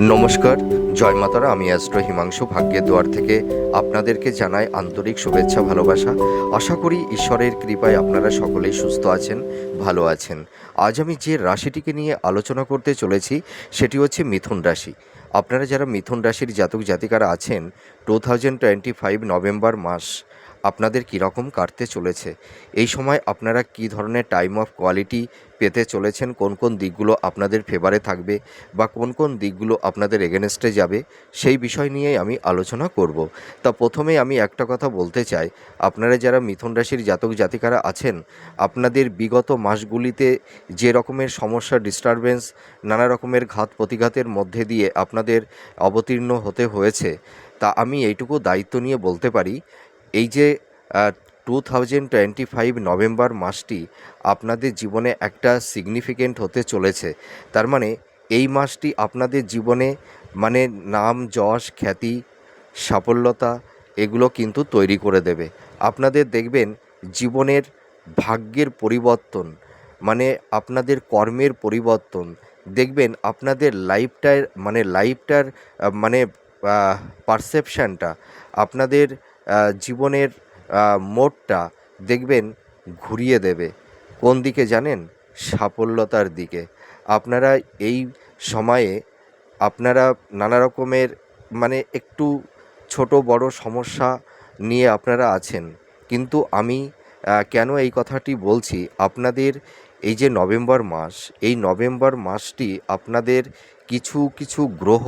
নমস্কার, জয় মাতারা, আমি অ্যাস্ট্রো হিমাংশু ভাগ্যের দুয়ার থেকে আপনাদেরকে জানাই আন্তরিক শুভেচ্ছা, ভালোবাসা। আশা করি ঈশ্বরের কৃপায় আপনারা সকলেই সুস্থ আছেন, ভালো আছেন। আজ আমি যে রাশিটিকে নিয়ে আলোচনা করতে চলেছি, সেটি হচ্ছে মিথুন রাশি। আপনারা যারা মিথুন রাশির জাতক জাতিকারা আছেন two thousand twenty five November মাস আপনাদের কীরকম কাটতে চলেছে? এই সময় আপনারা কী ধরনের টাইম অফ কোয়ালিটি পেতে চলেছেন, কোন কোন দিকগুলো আপনাদের ফেভারে থাকবে বা কোন কোন দিকগুলো আপনাদের এগেনস্টে যাবে, সেই বিষয় নিয়েই আমি আলোচনা করব। তা প্রথমে আমি একটা কথা বলতে চাই, আপনারা যারা মিথুন রাশির জাতক জাতিকারা আছেন, আপনাদের বিগত মাসগুলিতে যে রকমের সমস্যা ডিস্টারবেন্স নানা রকমের ঘাত প্রতিঘাতের মধ্যে দিয়ে আপনাদের অবতীর্ণ হতে হয়েছে, তা আমি এইটুকু দায়িত্ব নিয়ে বলতে পারি, এই যে two thousand twenty five November মাসটি আপনাদের জীবনে একটা সিগনিফিকেন্ট হতে চলেছে। তার মানে এই মাসটি আপনাদের জীবনে মানে নাম, যশ, খ্যাতি, সাফল্যতা এগুলো কিন্তু তৈরি করে দেবে। আপনাদের দেখবেন জীবনের ভাগ্যের পরিবর্তন মানে আপনাদের কর্মের পরিবর্তন। দেখবেন আপনাদের লাইফটার মানে লাইফটার মানে পারসেপশানটা আপনাদের জীবনের মোড়টা দেখবেন ঘুরিয়ে দেবে। কোন দিকে জানেন? সাফল্যতার দিকে। আপনারা এই সময়ে আপনারা নানা রকমের মানে একটু ছোট বড় সমস্যা নিয়ে আপনারা আছেন। কিন্তু আমি কেন এই কথাটি বলছি? আপনাদের এই যে নভেম্বর মাস, এই নভেম্বর মাসটি আপনাদের কিছু কিছু গ্রহ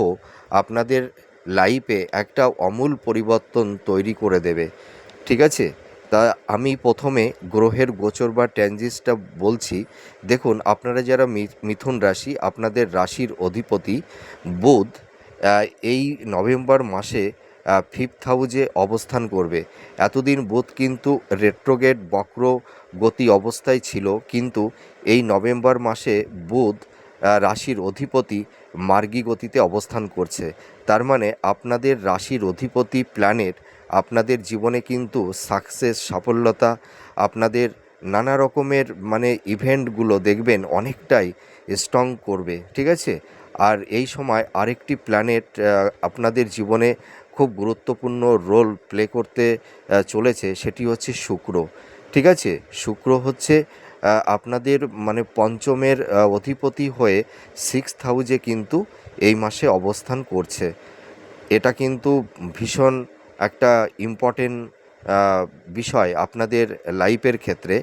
আপনাদের লাইফে একটা অমূল পরিবর্তন তৈরি করে দেবে। ঠিক আছে? তা আমি প্রথমে গ্রহের গোচর বা ট্যানজিসটা বলছি। দেখুন, আপনারা যারা মিথুন রাশি, আপনাদের রাশির অধিপতি বুধ এই নভেম্বর মাসে ফিফথ হাউজে অবস্থান করবে। এতদিন বুধ কিন্তু রেট্রোগেট বক্র গতি অবস্থায় ছিল, কিন্তু এই নভেম্বর মাসে বুধ রাশির অধিপতি মার্গী গতিতে অবস্থান করছে। তার মানে আপনাদের রাশির অধিপতি প্ল্যানেট আপনাদের জীবনে কিন্তু সাকসেস সাফল্যতা, আপনাদের নানা রকমের মানে ইভেন্টগুলো দেখবেন অনেকটাই স্ট্রং করবে, ঠিক আছে? আর এই সময় আরেকটি প্ল্যানেট আপনাদের জীবনে খুব গুরুত্বপূর্ণ রোল প্লে করতে চলেছে, সেটি হচ্ছে শুক্র, ঠিক আছে? শুক্র হচ্ছে আপনাদের মানে পঞ্চমের অধিপতি হয়ে সিক্স হাউজে কিন্তু এই মাসে অবস্থান করছে। এটা কিন্তু ভীষণ একটা ইম্পর্টেন্ট বিষয় আপনাদের লাইফের ক্ষেত্রে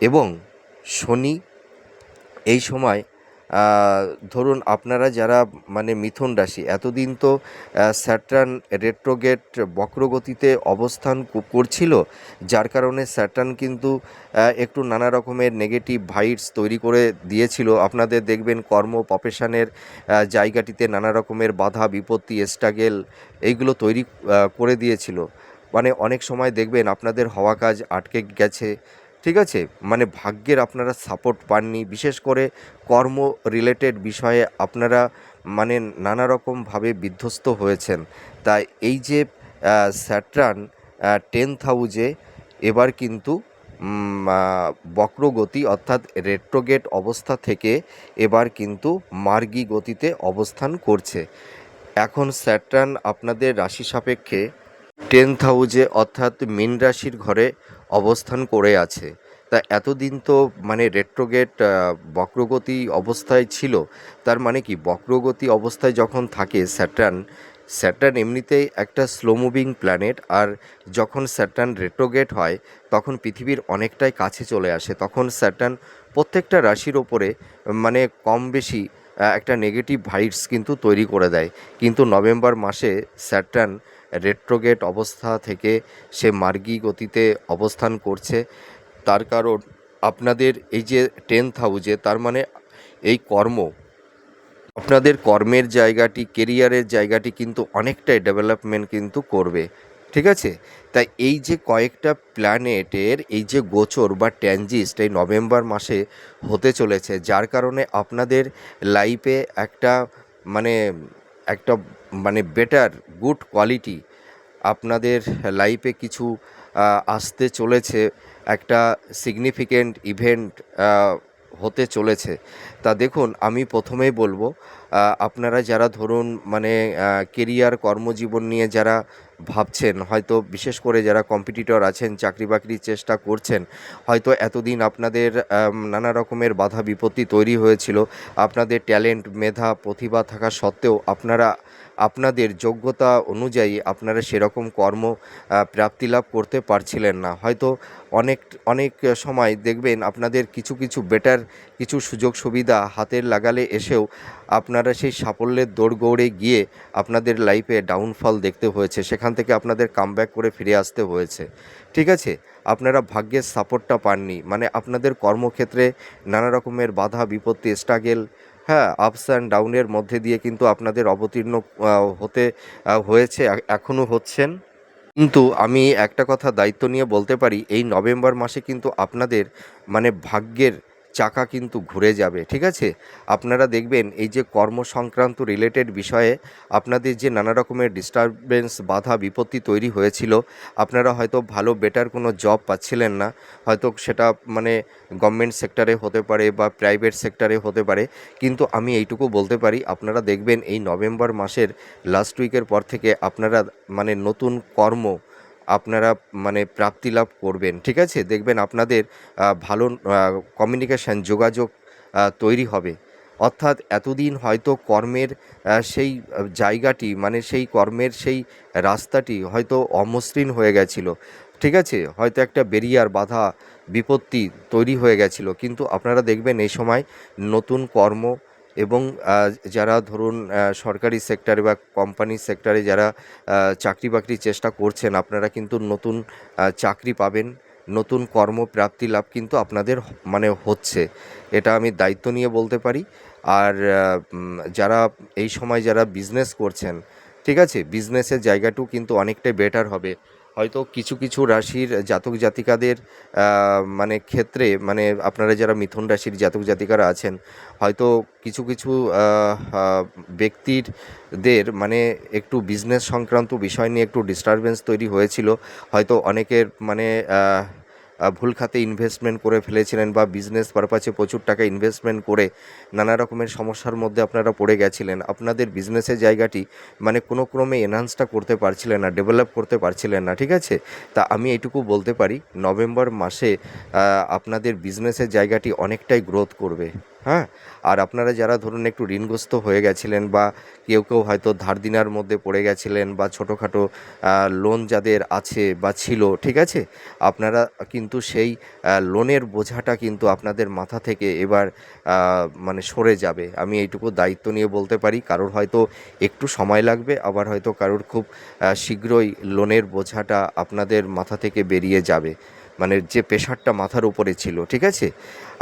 এবং শনি এই সময় ধরুন আপনারা যারা মানে মিথুন রাশি, এতদিন তো স্যাটার্ন রেট্রোগেট বক্রগতিতে অবস্থান করছিল, যার কারণে স্যাটার্ন কিন্তু একটু নানা রকমের নেগেটিভ ভাইটস তৈরি করে দিয়েছিল। আপনাদের দেখবেন কর্ম প্রফেশনের জায়গাটিতে নানা রকমের বাধা, বিপত্তি স্ট্রাগেল এইগুলো তৈরি করে দিয়েছিল। মানে অনেক সময় দেখবেন আপনাদের হওয়া কাজ আটকে গেছে ঠিক আছে? মানে ভাগ্যের আপনারা সাপোর্ট পাননি। বিশেষ করে কর্ম রিলেটেড বিষয়ে আপনারা মানে নানা রকমভাবে বিধ্বস্ত হয়েছেন। তাই এই যে স্যাট্রান টেন্থ হাউজে এবার কিন্তু বক্রগতি অর্থাৎ রেট্রোগেট অবস্থা থেকে এবার কিন্তু মার্গী গতিতে অবস্থান করছে। এখন স্যাট্রান আপনাদের রাশি সাপেক্ষে টেন্থ হাউজে অর্থাৎ মীন রাশির ঘরে অবস্থান করে আছে। তা এতদিন তো মানে রেট্রোগেট বক্রগতি অবস্থায় ছিল। তার মানে কি? বক্রগতি অবস্থায় যখন থাকে স্যাটার্ন স্যাটার্ন এমনিতেই একটা স্লো মুভিং প্ল্যানেট আর যখন স্যাটার্ন রেট্রোগেট হয়, তখন পৃথিবীর অনেকটাই কাছে চলে আসে। তখন স্যাটার্ন প্রত্যেকটা রাশির ওপরে মানে কম বেশি একটা নেগেটিভ ভাইবস কিন্তু তৈরি করে দেয়। কিন্তু নভেম্বর মাসে স্যাটার্ন রেট্রোগেট অবস্থা থেকে সে মার্গী গতিতে অবস্থান করছে। তার কারণ আপনাদের এই যে টেন্থ হাউজে তার মানে এই কর্ম, আপনাদের কর্মের জায়গাটি কেরিয়ারের জায়গাটি কিন্তু অনেকটাই ডেভেলপমেন্ট কিন্তু করবে। ঠিক আছে? তাই এই যে কয়েকটা প্ল্যানেটের এই যে গোচর বা ট্যানজিস্ট এই নভেম্বর মাসে হতে চলেছে, যার কারণে আপনাদের লাইফে একটা মানে একটা মানে বেটার গুড কোয়ালিটি আপনাদের লাইফে কিছু আসতে চলেছে, একটা সিগনিফিকেন্ট ইভেন্ট হতে চলেছে। তা দেখুন, আমি প্রথমেই বলব আপনারা যারা ধরুন মানে কেরিয়ার কর্মজীবন নিয়ে যারা ভাবছেন, হয়তো বিশেষ করে যারা কম্পিটিটর আছেন, চাকরি বাকরির চেষ্টা করছেন, হয়তো এতদিন আপনাদের নানা রকমের বাধা বিপত্তি তৈরি হয়েছিল। আপনাদের ট্যালেন্ট মেধা, প্রতিভা থাকা সত্ত্বেও আপনারা আপনাদের যোগ্যতা অনুযায়ী আপনারা সেরকম কর্ম প্রাপ্তি লাভ করতে পারছিলেন না। হয়তো অনেক অনেক সময় দেখবেন আপনাদের কিছু কিছু বেটার কিছু সুযোগ সুবিধা হাতের লাগালে এসেও আপনারা সেই সাফল্যের দৌড়গৌড়ে গিয়ে আপনাদের লাইফে ডাউনফল দেখতে হয়েছে। সেখান থেকে আপনাদের কামব্যাক করে ফিরে আসতে হয়েছে। ঠিক আছে? আপনারা ভাগ্যের সাপোর্টটা পাননি। মানে আপনাদের কর্মক্ষেত্রে নানা রকমের বাধা, বিপত্তি স্ট্রাগেল হ্যাঁ আপস অ্যান্ড ডাউনের মধ্যে দিয়ে কিন্তু আপনাদের অবতীর্ণ হতে হয়েছে এখনও হচ্ছেন। কিন্তু আমি একটা কথা দায়িত্ব নিয়ে বলতে পারি, এই নভেম্বর মাসে কিন্তু আপনাদের মানে ভাগ্যের চাকা কিন্তু ঘুরে যাবে, ঠিক আছে? আপনারা দেখবেন এই যে কর্ম সংক্রান্ত রিলেটেড বিষয়ে আপনাদের যে নানা রকমের ডিস্টারবেন্স বাধা, বিপত্তি তৈরি হয়েছিল, আপনারা হয়তো ভালো বেটার কোনো জব পাচ্ছিলেন না। হয়তো সেটা মানে গভর্নমেন্ট সেক্টরে হতে পারে বা প্রাইভেট সেক্টরে হতে পারে, কিন্তু আমি এইটুকু বলতে পারি, আপনারা দেখবেন এই নভেম্বর মাসের লাস্ট উইকের পর থেকে আপনারা মানে নতুন কর্ম আপনারা মানে প্রাপ্তি লাভ করবেন, ঠিক আছে? দেখবেন আপনাদের ভালো কমিউনিকেশান যোগাযোগ তৈরি হবে। অর্থাৎ এতদিন হয়তো কর্মের সেই জায়গাটি মানে সেই কর্মের সেই রাস্তাটি হয়তো অমসৃণ হয়ে গেছিল, ঠিক আছে? হয়তো একটা বেরিয়ার বাধা, বিপত্তি তৈরি হয়ে গেছিল। কিন্তু আপনারা দেখবেন এই সময় নতুন কর্ম এবং যারা ধরুন সরকারি সেক্টরে বা কোম্পানি সেক্টরে যারা চাকরি বাকরির চেষ্টা করছেন, আপনারা কিন্তু নতুন চাকরি পাবেন, নতুন কর্মপ্রাপ্তি লাভ কিন্তু আপনাদের মানে হচ্ছে। এটা আমি দায়িত্ব নিয়ে বলতে পারি। আর যারা এই সময় যারা বিজনেস করছেন, ঠিক আছে? বিজনেসের জায়গাটাও কিন্তু অনেকটাই বেটার হবে। হয়তো কিছু কিছু রাশির জাতক জাতিকাদের মানে ক্ষেত্রে মানে আপনারা যারা মিথুন রাশির জাতক জাতিকারা আছেন, হয়তো কিছু কিছু ব্যক্তির দের মানে একটু বিজনেস সংক্রান্ত বিষয় নিয়ে একটু ডিস্টারবেন্স তৈরি হয়েছিল। হয়তো অনেকের মানে ভুল খাতে ইনভেস্টমেন্ট করে ফেলেছিলেন বা বিজনেস পারপাসে প্রচুর টাকা ইনভেস্টমেন্ট করে নানা রকমের সমস্যার মধ্যে আপনারা পড়ে গেছিলেন। আপনাদের বিজনেসের জায়গাটি মানে কোনো ক্রমে এনহান্সটা করতে পারছিলেন না ডেভেলপ করতে পারছিলেন না, ঠিক আছে? তা আমি এটুকু বলতে পারি, নভেম্বর মাসে আপনাদের বিজনেসের জায়গাটি অনেকটাই গ্রোথ করবে। হ্যাঁ? আর আপনারা যারা ধরুন একটু ঋণগ্রস্ত হয়ে গেছিলেন বা কেউ কেউ হয়তো ধার দিনার মধ্যে পড়ে গেছিলেন বা ছোটোখাটো লোন যাদের আছে বা ছিল, ঠিক আছে? আপনারা কিন্তু সেই লোনের বোঝাটা কিন্তু আপনাদের মাথা থেকে এবার মানে সরে যাবে। আমি এইটুকু দায়িত্ব নিয়ে বলতে পারি, কারোর হয়তো একটু সময় লাগবে, আবার হয়তো কারোর খুব শীঘ্রই লোনের বোঝাটা আপনাদের মাথা থেকে বেরিয়ে যাবে। মানে যে প্রেশারটা মাথার উপরে ছিল, ঠিক আছে?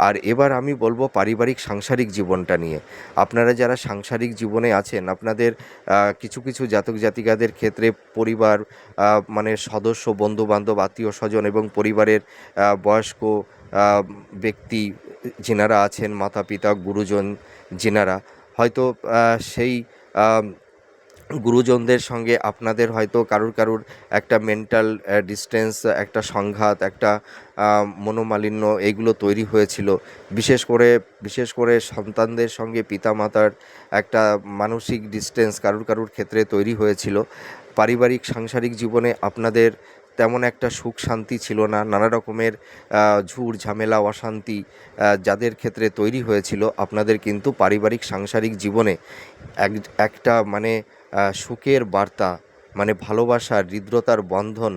আর এবার আমি বলব পারিবারিক, সাংসারিক জীবনটা নিয়ে। আপনারা যারা সাংসারিক জীবনে আছেন, আপনাদের কিছু কিছু জাতক জাতিকাদের ক্ষেত্রে পরিবার মানে সদস্য বন্ধু বান্ধব আত্মীয় স্বজন এবং পরিবারের বয়স্ক ব্যক্তি যেনারা আছেন মাতা পিতা গুরুজন যেনারা, হয়তো সেই গুরুজনদের সঙ্গে আপনাদের হয়তো কারুর কারুর একটা মেন্টাল ডিস্টেন্স একটা সংঘাত, একটা মনোমালিন্য এইগুলো তৈরি হয়েছিল। বিশেষ করে বিশেষ করে সন্তানদের সঙ্গে পিতামাতার একটা মানসিক ডিস্টেন্স কারুর কারুর ক্ষেত্রে তৈরি হয়েছিল। পারিবারিক, সাংসারিক জীবনে আপনাদের তেমন একটা সুখ শান্তি ছিল না। নানা রকমের ঝুর ঝামেলা, অশান্তি যাদের ক্ষেত্রে তৈরি হয়েছিল। আপনাদের কিন্তু পারিবারিক, সাংসারিক জীবনে এক, একটা মানে সুখের বার্তা মানে ভালোবাসার হৃদ্রতার বন্ধন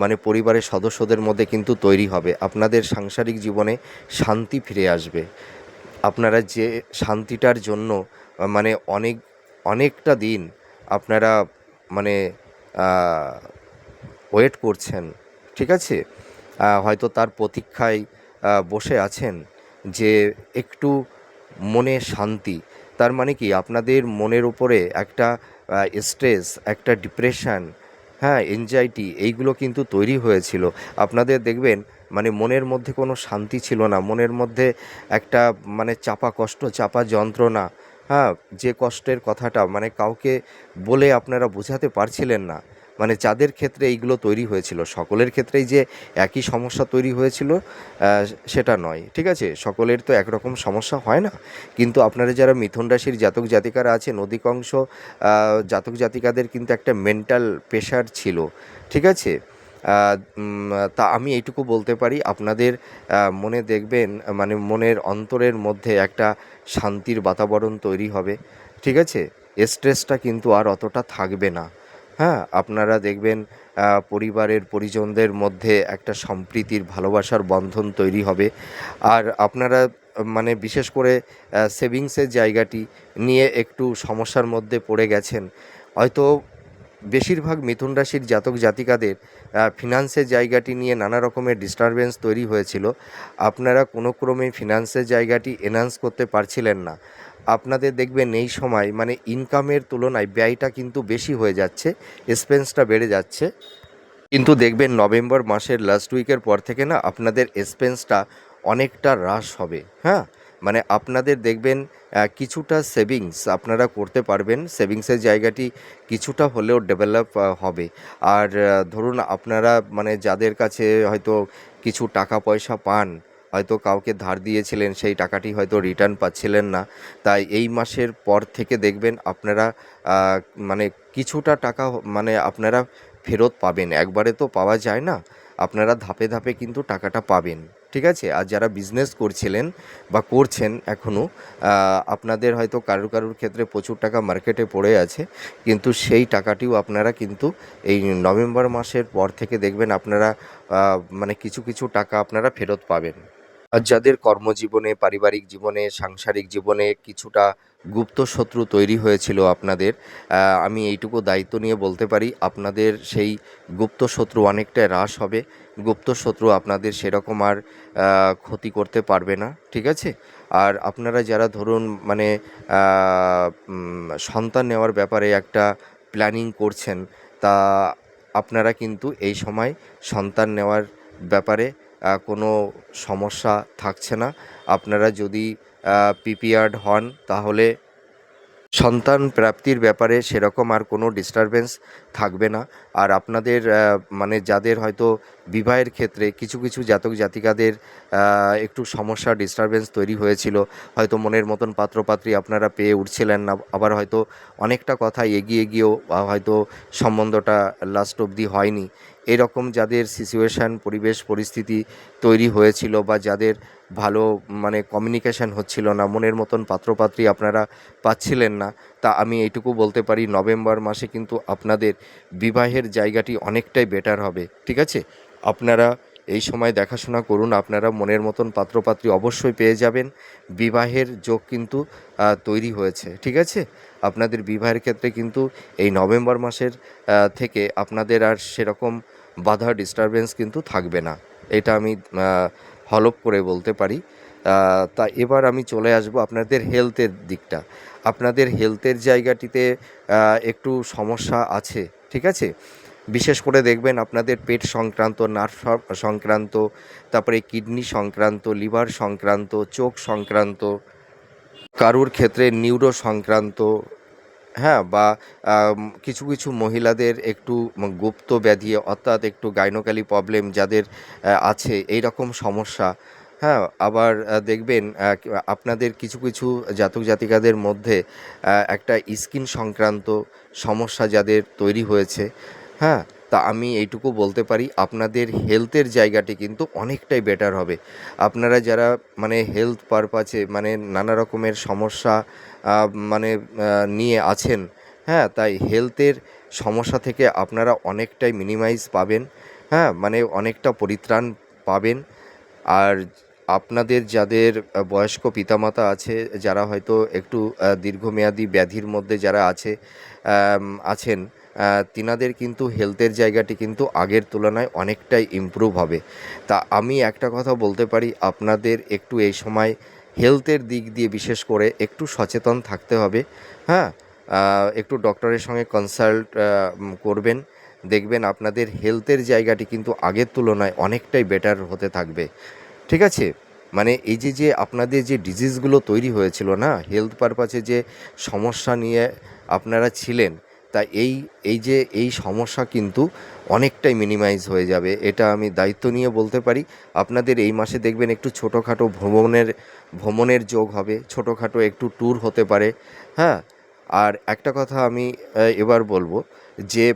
মানে পরিবারের সদস্যদের মধ্যে কিন্তু তৈরি হবে। আপনাদের সাংসারিক জীবনে শান্তি ফিরে আসবে। আপনারা যে শান্তিটার জন্য মানে অনেক, অনেকটা দিন আপনারা মানে ওয়েট করছেন, ঠিক আছে? হয়তো তার প্রতীক্ষায় বসে আছেন যে একটু মনে শান্তি। তার মানে কি, আপনাদের মনের উপরে একটা স্ট্রেস একটা ডিপ্রেশান হ্যাঁ এনজাইটি এইগুলো কিন্তু তৈরি হয়েছিল। আপনাদের দেখবেন মানে মনের মধ্যে কোনো শান্তি ছিল না। মনের মধ্যে একটা মানে চাপা কষ্ট, চাপা যন্ত্রণা হ্যাঁ যে কষ্টের কথাটা মানে কাউকে বলে আপনারা বোঝাতে পারছিলেন না। মানে যাদের ক্ষেত্রে এইগুলো তৈরি হয়েছিল। সকলের ক্ষেত্রেই যে একই সমস্যা তৈরি হয়েছিল সেটা নয়, ঠিক আছে? সকলের তো একরকম সমস্যা হয় না। কিন্তু আপনারা যারা মিথুন রাশির জাতক জাতিকারা আছেন, অধিকাংশ জাতক জাতিকাদের কিন্তু একটা মেন্টাল প্রেশার ছিল, ঠিক আছে? তা আমি এইটুকু বলতে পারি, আপনাদের মনে দেখবেন মানে মনের অন্তরের মধ্যে একটা শান্তির বাতাবরণ তৈরি হবে, ঠিক আছে? স্ট্রেসটা কিন্তু আর অতটা থাকবে না। হ্যাঁ আপনারা দেখবেন পরিবারের পরিজনদের মধ্যে একটা সম্প্রীতির, ভালোবাসার বন্ধন তৈরি হবে। আর আপনারা মানে বিশেষ করে সেভিংসের জায়গাটি নিয়ে একটু সমস্যার মধ্যে পড়ে গেছেন। হয়তো বেশিরভাগ মিথুন রাশির জাতক জাতিকাদের ফিনান্সের জায়গাটি নিয়ে নানা রকমের ডিস্টারবেন্স তৈরি হয়েছিল। আপনারা কোনো ক্রমে ফিনান্সের জায়গাটি এনহান্স করতে পারছিলেন না। আপনাদের দেখবেন এই সময় মানে ইনকামের তুলনায় ব্যয়টা কিন্তু বেশি হয়ে যাচ্ছে এক্সপেন্সটা বেড়ে যাচ্ছে। কিন্তু দেখবেন নভেম্বর মাসের লাস্ট উইকের পর থেকে না আপনাদের এক্সপেন্সটা অনেকটা হ্রাস হবে হ্যাঁ? মানে আপনাদের দেখবেন কিছুটা সেভিংস আপনারা করতে পারবেন সেভিংসের জায়গাটি কিছুটা হলেও ডেভেলপ হবে। আর ধরুন আপনারা মানে যাদের কাছে হয়তো কিছু টাকা পয়সা পান হয়তো কাউকে ধার দিয়েছিলেন, সেই টাকাটি হয়তো রিটার্ন পাচ্ছিলেন না। তাই এই মাসের পর থেকে দেখবেন আপনারা মানে কিছুটা টাকা মানে আপনারা ফেরত পাবেন। একবারে তো পাওয়া যায় না। আপনারা ধাপে ধাপে কিন্তু টাকাটা পাবেন। ঠিক আছে? আর যারা বিজনেস করছিলেন বা করছেন এখনও আপনাদের হয়তো কারুর কারুর ক্ষেত্রে প্রচুর টাকা মার্কেটে পড়ে আছে। কিন্তু সেই টাকাটিও আপনারা কিন্তু এই নভেম্বর মাসের পর থেকে দেখবেন আপনারা মানে কিছু কিছু টাকা আপনারা ফেরত পাবেন। যাদের কর্মজীবনে, পারিবারিক জীবনে, সাংসারিক জীবনে কিছুটা গুপ্ত শত্রু তৈরি হয়েছিল আপনাদের আমি এইটুকু দায়িত্ব নিয়ে বলতে পারি, আপনাদের সেই গুপ্ত শত্রু অনেকটা হ্রাস হবে। গুপ্ত শত্রু আপনাদের সেরকম আর ক্ষতি করতে পারবে না, ঠিক আছে? আর আপনারা যারা ধরুন মানে সন্তান নেওয়ার ব্যাপারে একটা প্ল্যানিং করছেন, তা আপনারা কিন্তু এই সময় সন্তান নেওয়ার ব্যাপারে কোনো সমস্যা থাকছে না। আপনারা যদি প্রিপেয়ার্ড হন, তাহলে সন্তান প্রাপ্তির ব্যাপারে সেরকম আর কোনো ডিস্টারবেন্স থাকবে না। আর আপনাদের মানে যাদের হয়তো বিবাহের ক্ষেত্রে কিছু কিছু জাতক জাতিকাদের একটু সমস্যা ডিস্টারবেন্স তৈরি হয়েছিল, হয়তো মনের মতন পাত্রপাত্রী আপনারা পেয়ে উঠছিলেন না, আবার হয়তো অনেকটা কথা এগিয়ে গিয়েও হয়তো সম্বন্ধটা লাস্ট অবধি হয়নি। এরকম যাদের সিচুয়েশান পরিবেশ, পরিস্থিতি তৈরি হয়েছিল বা যাদের ভালো মানে কমিউনিকেশান হচ্ছিল না, মনের মতন পাত্রপাত্রী আপনারা পাচ্ছিলেন না তা আমি এইটুকু বলতে পারি, নভেম্বর মাসে কিন্তু আপনাদের বিবাহের জায়গাটি অনেকটাই বেটার হবে, ঠিক আছে? আপনারা এই সময় দেখাশোনা করুন, আপনারা মনের মতন পাত্রপাত্রী অবশ্যই পেয়ে যাবেন, বিবাহের যোগ কিন্তু তৈরি হয়েছে, ঠিক আছে? আপনাদের বিবাহের ক্ষেত্রে কিন্তু এই নভেম্বর মাসের থেকে আপনাদের আর সেরকম বাধা ডিস্টারবেন্স কিন্তু থাকবে না, এটা আমি হলপ করে বলতে পারি তা এবার আমি চলে আসব আপনাদের হেলথের দিকটা। আপনাদের হেলথের জায়গাটিতে একটু সমস্যা আছে, ঠিক আছে? বিশেষ করে দেখবেন আপনাদের পেট সংক্রান্ত, নার্ভ সংক্রান্ত, তারপরে কিডনি সংক্রান্ত, লিভার সংক্রান্ত, চোখ সংক্রান্ত, কারুর ক্ষেত্রে নিউরো সংক্রান্ত হ্যাঁ বা কিছু কিছু মহিলাদের একটু গুপ্ত ব্যাধি, অর্থাৎ একটু গাইনোকালি প্রবলেম যাদের আছে এই রকম সমস্যা হ্যাঁ আবার দেখবেন আপনাদের কিছু কিছু জাতক জাতিকাদের মধ্যে একটা স্কিন সংক্রান্ত সমস্যা যাদের তৈরি হয়েছে হ্যাঁ তা আমি এইটুকু বলতে পারি, আপনাদের হেলথের জায়গাটি কিন্তু অনেকটাই বেটার হবে। আপনারা যারা মানে হেলথ পারপাসে মানে নানা রকমের সমস্যা মানে নিয়ে আছেন হ্যাঁ তাই হেলথের সমস্যা থেকে আপনারা অনেকটাই মিনিমাইজ পাবেন হ্যাঁ মানে অনেকটা পরিত্রাণ পাবেন। আর আপনাদের যাদের বয়স্ক পিতামাতা আছে, যারা হয়তো একটু দীর্ঘমেয়াদী ব্যাধির মধ্যে যারা আছে আছেন তিনাদের কিন্তু হেলথের জায়গাটি কিন্তু আগের তুলনায় অনেকটাই ইমপ্রুভ হবে। তা আমি একটা কথা বলতে পারি, আপনাদের একটু এই সময় হেলথের দিক দিয়ে বিশেষ করে একটু সচেতন থাকতে হবে। হ্যাঁ একটু ডক্টরের সঙ্গে কনসাল্ট করবেন, দেখবেন আপনাদের হেলথের জায়গাটি কিন্তু আগের তুলনায় অনেকটাই বেটার হতে থাকবে। ঠিক আছে? মানে এই যে যে আপনাদের যে ডিজিজগুলো তৈরি হয়েছিল না হেলথ পারপাসে যে সমস্যা নিয়ে আপনারা ছিলেন, তা এই এই যে, এই সমস্যা কিন্তু অনেকটাই মিনিমাইজ হয়ে যাবে, এটা আমি দায়িত্ব নিয়ে বলতে পারি। আপনাদের এই মাসে দেখবেন একটু ছোটোখাটো ভ্রমণের ভ্রমণের যোগ হবে, ছোটোখাটো একটু ট্যুর হতে পারে হ্যাঁ? আর একটা কথা আমি এবার বলব যে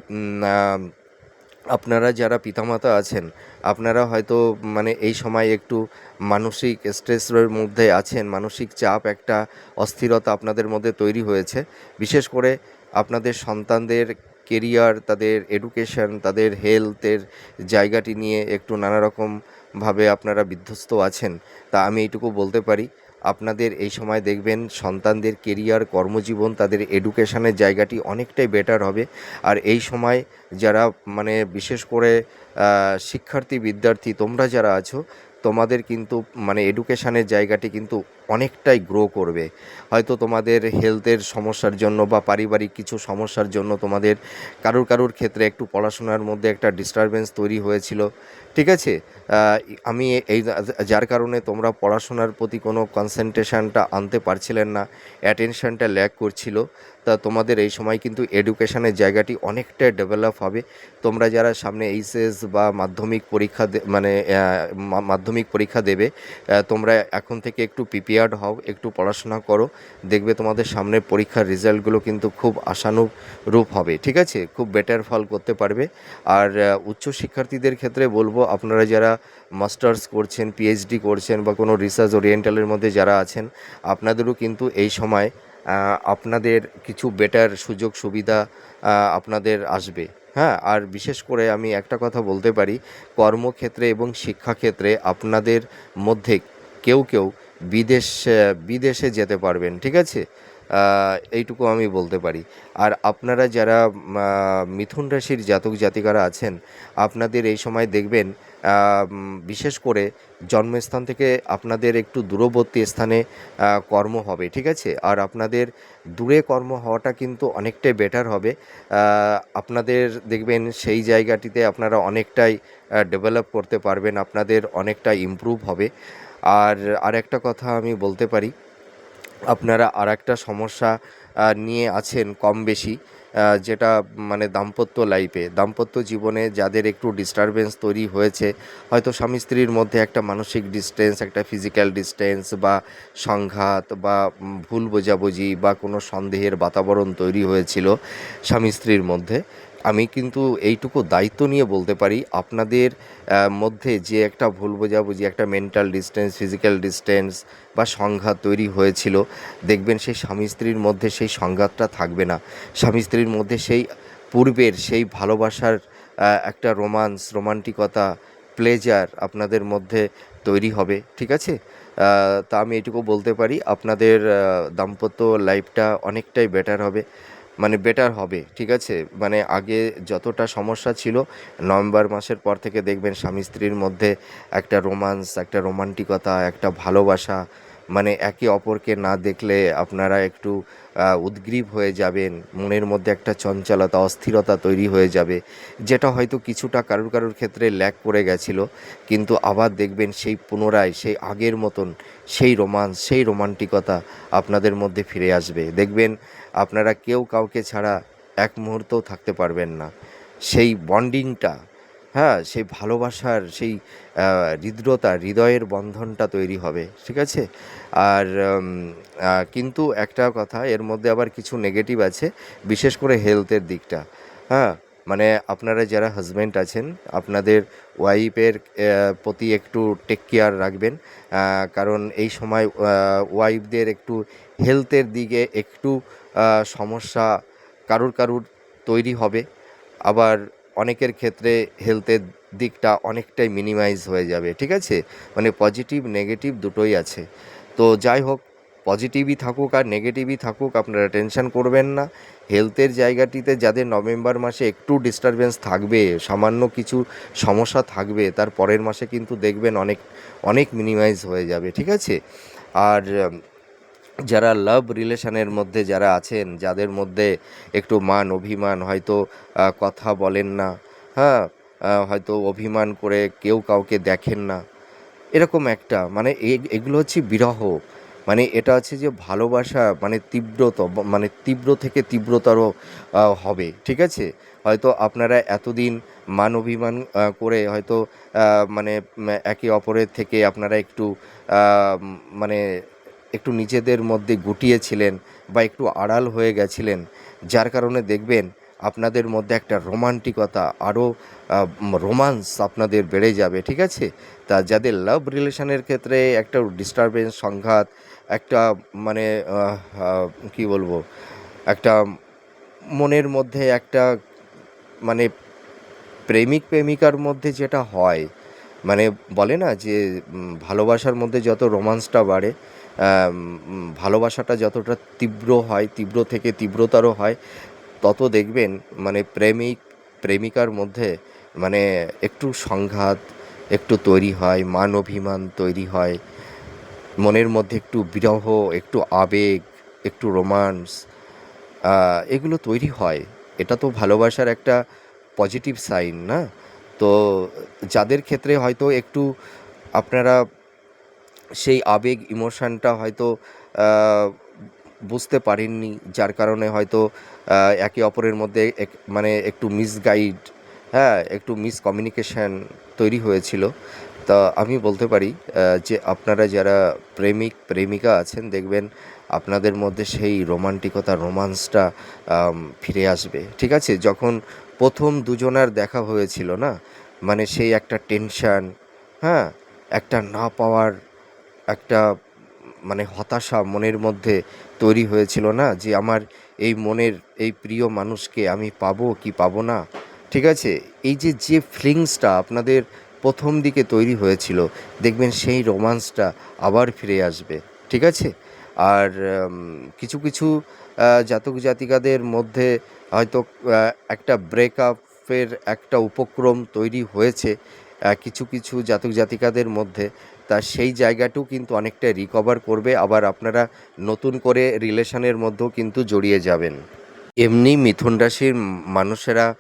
আপনারা যারা পিতামাতা আছেন, আপনারা হয়তো মানে এই সময় একটু মানসিক স্ট্রেসের মধ্যে আছেন, মানসিক চাপ একটা অস্থিরতা আপনাদের মধ্যে তৈরি হয়েছে। বিশেষ করে আপনাদের সন্তানদের কেরিয়ার তাদের এডুকেশন তাদের হেলথের জায়গাটি নিয়ে একটু নানা রকমভাবে আপনারা বিধ্বস্ত আছেন। তা আমি এইটুকু বলতে পারি। আপনাদের এই সময় দেখবেন সন্তানদের কেরিয়ার কর্মজীবন, তাদের এডুকেশনের জায়গাটি অনেকটাই বেটার হবে। আর এই সময় যারা মানে বিশেষ করে শিক্ষার্থী, বিদ্যার্থী, তোমরা যারা আছো তোমাদের কিন্তু মানে এডুকেশানের জায়গাটি কিন্তু অনেকটাই গ্রো করবে। হয়তো তোমাদের হেলথের সমস্যার জন্য বা পারিবারিক কিছু সমস্যার জন্য তোমাদের কারুর কারুর ক্ষেত্রে একটু পড়াশোনার মধ্যে একটা ডিস্টারবেন্স তৈরি হয়েছিল। ঠিক আছে? আমি এই, যার কারণে তোমরা পড়াশোনার প্রতি কোনো কনসেন্ট্রেশনটা আনতে পারছিলেন না। অ্যাটেনশনটা ল্যাক করছিল। তা তোমাদের এই সময় কিন্তু এডুকেশনের জায়গাটি অনেকটা ডেভেলপ হবে। তোমরা যারা সামনে এইচএস বা মাধ্যমিক পরীক্ষা মানে মাধ্যমিক পরীক্ষা দেবে তোমরা এখন থেকে একটু প্রিপেয়ার্ড হও, একটু পড়াশোনা করো, দেখবে তোমাদের সামনের পরীক্ষার রেজাল্টগুলো কিন্তু খুব আশানুরূপ হবে, ঠিক আছে? খুব বেটার ফল করতে পারবে। আর উচ্চ শিক্ষার্থীদের ক্ষেত্রে বলব, আপনারা যারা মাস্টার্স করছেন পিএইচডি করছেন বা কোনো রিসার্চ ওরিয়েন্টালের মধ্যে যারা আছেন, আপনাদেরও কিন্তু এই সময় আপনাদের কিছু বেটার সুযোগ, সুবিধা আপনাদের আসবে। হ্যাঁ আর বিশেষ করে আমি একটা কথা বলতে পারি, কর্মক্ষেত্রে এবং শিক্ষাক্ষেত্রে আপনাদের মধ্যে কেউ কেউ বিদেশ বিদেশে যেতে পারবেন, ঠিক আছে? এইটুকু আমি বলতে পারি। আর আপনারা যারা মিথুন রাশির জাতক জাতিকারা আছেন, আপনাদের এই সময় দেখবেন বিশেষ করে জন্মস্থান থেকে আপনাদের একটু দূরবর্তী স্থানে কর্ম হবে, ঠিক আছে? আর আপনাদের দূরে কর্ম হওয়াটা কিন্তু অনেকটাই বেটার হবে। আপনাদের দেখবেন সেই জায়গাটিতে আপনারা অনেকটাই ডেভেলপ করতে পারবেন, আপনাদের অনেকটা ইমপ্রুভ হবে। আর আরেকটা কথা আমি বলতে পারি আপনারা আর একটা সমস্যা নিয়ে আছেন কম বেশি যেটা মানে দাম্পত্য লাইফে দাম্পত্য জীবনে যাদের একটু ডিস্টারবেন্স তৈরি হয়েছে, হয়তো স্বামী স্ত্রীর মধ্যে একটা মানসিক ডিস্টেন্স একটা ফিজিক্যাল ডিস্টেন্স বা সংঘাত বা ভুল বোঝাবুঝি বা কোনো সন্দেহের বাতাবরণ তৈরি হয়েছিল স্বামী স্ত্রীর মধ্যে। আমি কিন্তু এইটুকু দায়িত্ব নিয়ে বলতে পারি, আপনাদের মধ্যে যে একটা ভুল বোঝাবুঝি, একটা মেন্টাল ডিস্টেন্স ফিজিক্যাল ডিস্টেন্স বা সংঘাত তৈরি হয়েছিল, দেখবেন সেই স্বামী স্ত্রীর মধ্যে সেই সংঘাতটা থাকবে না। স্বামী স্ত্রীর মধ্যে সেই পূর্বের, সেই ভালোবাসার একটা রোমান্স রোমান্টিকতা প্লেজার আপনাদের মধ্যে তৈরি হবে, ঠিক আছে? তা আমি এটুকু বলতে পারি, আপনাদের দাম্পত্য লাইফটা অনেকটাই বেটার হবে। মানে বেটার হবে, ঠিক আছে? মানে আগে যতটা সমস্যা ছিল, নভেম্বর মাসের পর থেকে দেখবেন স্বামী স্ত্রীর মধ্যে একটা রোমান্স একটা রোমান্টিকতা একটা ভালোবাসা মানে একে অপরকে না দেখলে আপনারা একটু উদ্গ্রীব হয়ে যাবেন, মনের মধ্যে একটা চঞ্চলতা, অস্থিরতা তৈরি হয়ে যাবে, যেটা হয়তো কিছুটা কারুর কারুর ক্ষেত্রে ল্যাক করে গেছিল, কিন্তু আবার দেখবেন সেই পুনরায়, সেই আগের মতন, সেই রোমান্স সেই রোমান্টিকতা আপনাদের মধ্যে ফিরে আসবে। দেখবেন আপনারা কেউ কাউকে ছাড়া এক মুহূর্তও থাকতে পারবেন না। সেই বন্ডিংটা হ্যাঁ সেই ভালোবাসার, সেই হৃদ্রতা হৃদয়ের বন্ধনটা তৈরি হবে, ঠিক আছে? আর কিন্তু একটা কথা, এর মধ্যে আবার কিছু নেগেটিভ আছে, বিশেষ করে হেলথের দিকটা হ্যাঁ? মানে আপনারা যারা হাজব্যান্ড আছেন, আপনাদের ওয়াইফের প্রতি একটু টেক কেয়ার রাখবেন কারণ এই সময় ওয়াইফদের একটু হেলথের দিকে একটু সমস্যা কারুর কারুর তৈরি হবে। আবার অনেকের ক্ষেত্রে হেলথের দিকটা অনেকটাই মিনিমাইজ হয়ে যাবে, ঠিক আছে? মানে পজিটিভ নেগেটিভ দুটোই আছে। তো যাই হোক পজিটিভই থাকুক আর নেগেটিভই থাকুক, আপনারা টেনশন করবেন না। হেলথের জায়গাটিতে যাদের নভেম্বর মাসে একটু ডিস্টারবেন্স থাকবে, সামান্য কিছু সমস্যা থাকবে, তার পরের মাসে কিন্তু দেখবেন অনেক অনেক মিনিমাইজ হয়ে যাবে, ঠিক আছে? আর যারা লাভ রিলেশনের মধ্যে যারা আছেন, যাদের মধ্যে একটু মান, অভিমান, হয়তো কথা বলেন না হ্যাঁ হয়তো অভিমান করে কেউ কাউকে দেখেন না, এরকম একটা মানে এগুলো হচ্ছে বিরহ মানে এটা আছে যে ভালোবাসা মানে তীব্রত মানে তীব্র থেকে তীব্রতর হবে, ঠিক আছে? হয়তো আপনারা এতদিন মান, অভিমান করে হয়তো মানে একে অপরের থেকে আপনারা একটু মানে একটু নিজেদের মধ্যে গুটিয়েছিলেন বা একটু আড়াল হয়ে গেছিলেন, যার কারণে দেখবেন আপনাদের মধ্যে একটা রোমান্টিকতা আরও রোমান্স আপনাদের বেড়ে যাবে, ঠিক আছে? তা যাদের লাভ রিলেশনের ক্ষেত্রে একটা ডিস্টারবেন্স সংঘাত, একটা মানে কি বলব, একটা মনের মধ্যে একটা মানে প্রেমিক প্রেমিকার মধ্যে যেটা হয় মানে বলে না যে ভালোবাসার মধ্যে যত রোমান্সটা বাড়ে ভালোবাসাটা যতটা তীব্র হয়, তীব্র থেকে তীব্রতর হয়, তত দেখবেন মানে প্রেমিক, প্রেমিকার মধ্যে মানে একটু সংঘাত, একটু তৈরি হয় মান অভিমান তৈরি হয়, মনের মধ্যে একটু বিরহ, একটু আবেগ, একটু রোমান্স এগুলো তৈরি হয়। এটা তো ভালোবাসার একটা পজিটিভ সাইন না? তো যাদের ক্ষেত্রে হয়তো একটু আপনারা সেই আবেগ, ইমোশানটা হয়তো বুঝতে পারেননি যার কারণে হয়তো একে অপরের মধ্যে এক- মানে একটু মিসগাইড হ্যাঁ একটু মিসকমিউনিকেশন তৈরি হয়েছিল। তা আমি বলতে পারি যে আপনারা যারা প্রেমিক, প্রেমিকা আছেন, দেখবেন আপনাদের মধ্যে সেই রোমান্টিকতা, রোমান্সটা ফিরে আসবে। ঠিক আছে? যখন প্রথম দুজনার দেখা হয়েছিল না মানে সেই একটা টেনশন হ্যাঁ একটা না পাওয়ার একটা মানে হতাশা মনের মধ্যে তৈরি হয়েছিল না যে আমার এই মনের, এই প্রিয় মানুষকে আমি পাবো কি পাবো না? ঠিক আছে? এই যে যে ফিলিংসটা আপনাদের প্রথম দিকে তৈরি হয়েছিল, দেখবেন সেই রোমান্সটা আবার ফিরে আসবে। ঠিক আছে? আর কিছু কিছু জাতক জাতিকাদের মধ্যে হয়তো একটা ব্রেকআপের একটা উপক্রম তৈরি হয়েছে কিছু কিছু জাতক জাতিকাদের মধ্যে। তা সেই জায়গাটাও কিন্তু অনেকটা রিকভার করবে, আবার আপনারা নতুন করে রিলেশনের মধ্যেও কিন্তু জড়িয়ে যাবেন। এমনি মিথুন রাশির মানুষেরা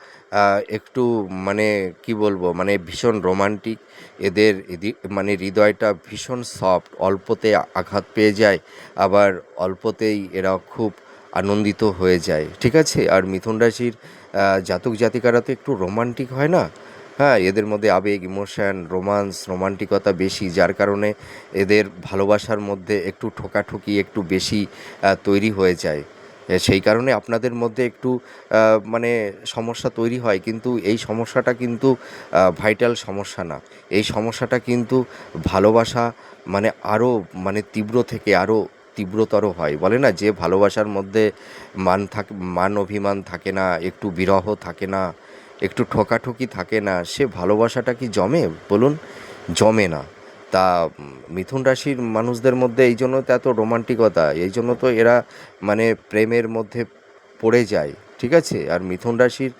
একটু মানে কি বলব মানে ভীষণ রোমান্টিক এদের এদি- মানে হৃদয়টা ভীষণ সফট অল্পতে আঘাত পেয়ে যায়, আবার অল্পতেই এরা খুব আনন্দিত হয়ে যায়। ঠিক আছে? আর মিথুন রাশির জাতক জাতিকারা তো একটু রোমান্টিক হয় না? হ্যাঁ এদের মধ্যে আবেগ, ইমোশন, রোমান্স, রোমান্টিকতা বেশি, যার কারণে এদের ভালোবাসার মধ্যে একটু ঠোকাঠুকি একটু বেশি তৈরি হয়ে যায়। সেই কারণে আপনাদের মধ্যে একটু মানে সমস্যা তৈরি হয়, কিন্তু এই সমস্যাটা কিন্তু ভাইটাল সমস্যা না। এই সমস্যাটা কিন্তু ভালোবাসা মানে আরও মানে তীব্র থেকে আরও তীব্রতর হয়। বলে না, যে ভালোবাসার মধ্যে মান থাক, মান অভিমান থাকে না, একটু বিরহ থাকে না একটু ঠোকাঠুকি থাকে না, সে ভালোবাসাটা কি জমে? বলুন, জমে না। তা, মিথুন রাশির মানুষদের মধ্যে এই জন্য তো এত রোমান্টিকতা, এই জন্য তো এরা মানে প্রেমের মধ্যে পড়ে যায়, ঠিক আছে? আর মিথুন রাশির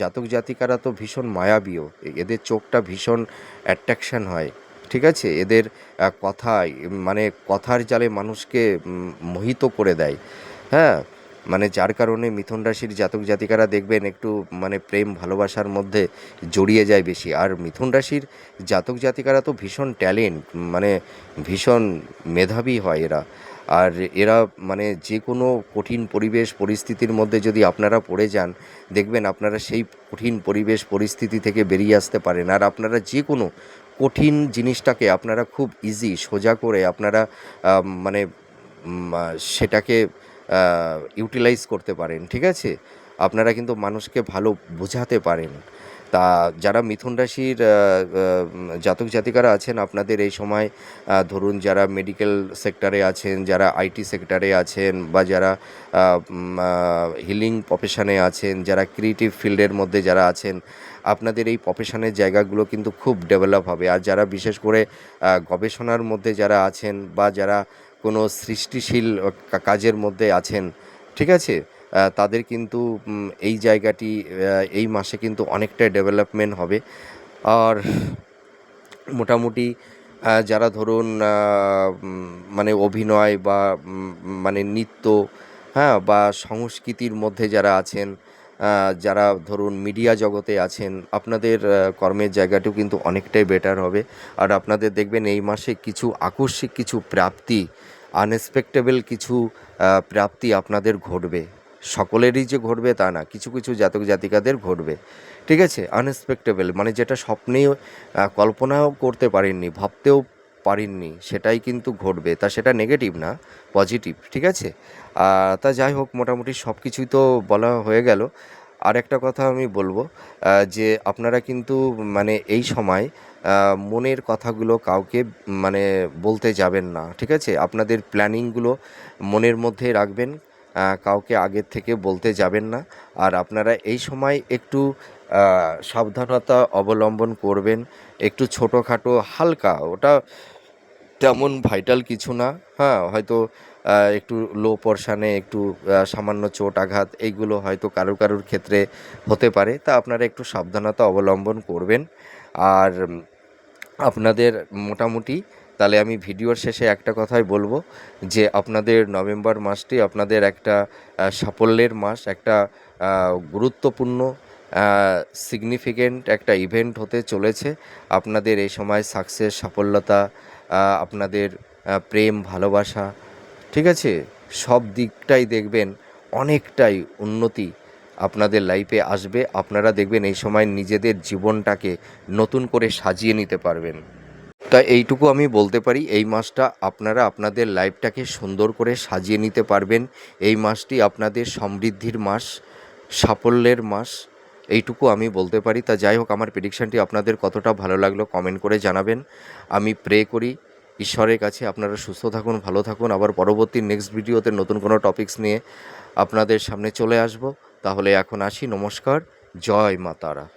জাতক জাতিকারা তো ভীষণ মায়াবীয়, এদের চোখটা ভীষণ অ্যাট্রাকশন হয়, ঠিক আছে? এদের কথায় মানে কথার জালে মানুষকে মোহিত করে দেয় হ্যাঁ? মানে যার কারণে মিথুন রাশির জাতক জাতিকারা দেখবেন একটু মানে প্রেম ভালোবাসার মধ্যে জড়িয়ে যায় বেশি। আর মিথুন রাশির জাতক জাতিকারা তো ভীষণ ট্যালেন্ট মানে ভীষণ মেধাবী হয় এরা। আর এরা মানে যে কোনো কঠিন পরিবেশ পরিস্থিতির মধ্যে যদি আপনারা পড়ে যান, দেখবেন আপনারা সেই কঠিন পরিবেশ পরিস্থিতি থেকে বেরিয়ে আসতে পারেন। আর আপনারা যে কোনো কঠিন জিনিসটাকে আপনারা খুব ইজি সোজা করে আপনারা মানে সেটাকে ইউটিলাইজ করতে পারেন, ঠিক আছে? আপনারা কিন্তু মানুষকে ভালো বোঝাতে পারেন। তা যারা মিথুন রাশির জাতক জাতিকারা আছেন, আপনাদের এই সময় ধরুন যারা মেডিকেল সেক্টরে আছেন, যারা আইটি সেক্টরে আছেন, বা যারা হিলিং প্রফেশনে আছেন, যারা ক্রিয়েটিভ ফিল্ডের মধ্যে যারা আছেন, আপনাদের এই প্রফেশনের জায়গাগুলো কিন্তু খুব ডেভেলপ হবে। আর যারা বিশেষ করে গবেষণার মধ্যে যারা আছেন, বা যারা কোনো সৃষ্টিশীল কাজের মধ্যে আছেন, ঠিক আছে? তাদের কিন্তু এই জায়গাটি এই মাসে কিন্তু অনেকটাই ডেভেলপমেন্ট হবে। আর মোটামুটি যারা ধরুন মানে অভিনয় বা মানে নৃত্য হ্যাঁ বা সংস্কৃতির মধ্যে যারা আছেন যারা ধরুন মিডিয়া জগতে আছেন, আপনাদের কর্মের জায়গাটিও কিন্তু অনেকটাই বেটার হবে। আর আপনাদের দেখবেন এই মাসে কিছু আকস্মিক কিছু প্রাপ্তি আনএক্সপেক্টেবল কিছু প্রাপ্তি আপনাদের ঘটবে। সকলেরই যে ঘটবে তা না, কিছু কিছু জাতক জাতিকাদের ঘটবে। ঠিক আছে? আনএক্সপেক্টেবল মানে যেটা স্বপ্নেও কল্পনাও করতে পারেননি, ভাবতেও পারেননি, সেটাই কিন্তু ঘটবে। তা সেটা নেগেটিভ না পজিটিভ ঠিক আছে? তা যাই হোক, মোটামুটি সব কিছুই তো বলা হয়ে গেল। আর একটা কথা আমি বলব যে আপনারা কিন্তু মানে এই সময় মনের কথাগুলো কাউকে মানে বলতে যাবেন না, ঠিক আছে? আপনাদের প্ল্যানিংগুলো মনের মধ্যে রাখবেন কাউকে আগের থেকে বলতে যাবেন না। আর আপনারা এই সময় একটু সাবধানতা অবলম্বন করবেন, একটু ছোটোখাটো হালকা, ওটা তেমন ভাইটাল কিছু না হ্যাঁ? হয়তো একটু লো পর্শানে একটু সামান্য চোট আঘাত, এইগুলো হয়তো কারোর কারোর ক্ষেত্রে হতে পারে। তা আপনারা একটু সাবধানতা অবলম্বন করবেন। আর আপনাদের মোটামুটি, তাহলে আমি ভিডিওর শেষে একটা কথাই বলব যে, আপনাদের নভেম্বর মাসটি আপনাদের একটা সাফল্যের মাস, একটা গুরুত্বপূর্ণ সিগনিফিকেন্ট একটা ইভেন্ট হতে চলেছে। আপনাদের এই সময় সাকসেস সাফল্যতা আপনাদের প্রেম, ভালোবাসা ঠিক আছে? সব দিকটাই দেখবেন অনেকটাই উন্নতি আপনাদের লাইফে আসবে। আপনারা দেখবেন এই সময় নিজেদের জীবনটাকে নতুন করে সাজিয়ে নিতে পারবেন। তা এইটুকু আমি বলতে পারি, এই মাসটা আপনারা আপনাদের লাইফটাকে সুন্দর করে সাজিয়ে নিতে পারবেন। এই মাসটি আপনাদের সমৃদ্ধির মাস, সাফল্যের মাস, এইটুকু আমি বলতে পারি। তা যাই হোক, আমার প্রেডিকশানটি আপনাদের কতটা ভালো লাগল কমেন্ট করে জানাবেন। আমি প্রে করি ঈশ্বরের কাছে আপনারা সুস্থ থাকুন, ভালো থাকুন। আবার পরবর্তী নেক্সট ভিডিওতে নতুন কোনো টপিকস নিয়ে আপনাদের সামনে চলে আসব। তাহলে এখন আসি। নমস্কার। জয় মা তারা।